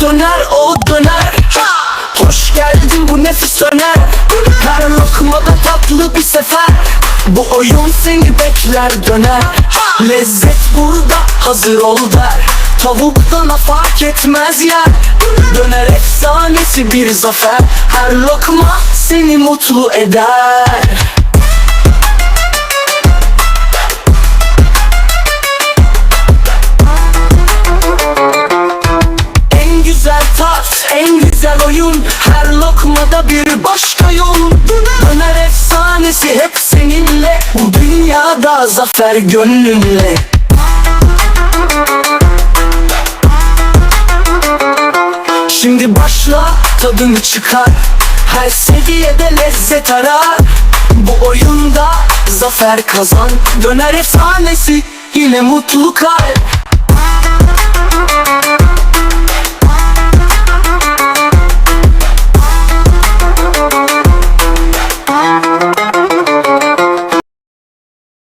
döner o döner. Ha! Hoş geldin bu nefis söner Her lokmada tatlı bir sefer. Bu oyun seni bekler döner. Ha! Lezzet burada hazır ol der. Tavuktan fark etmez yer. Döner efsanesi bir zafer. Her lokma seni mutlu eder. En güzel oyun Her lokmada bir başka yol. Döner efsanesi hep seninle Bu dünyada zafer gönlünle. Şimdi başla tadını çıkar. Her seviyede lezzet arar. Bu oyunda zafer kazan. Döner efsanesi yine mutlu kalp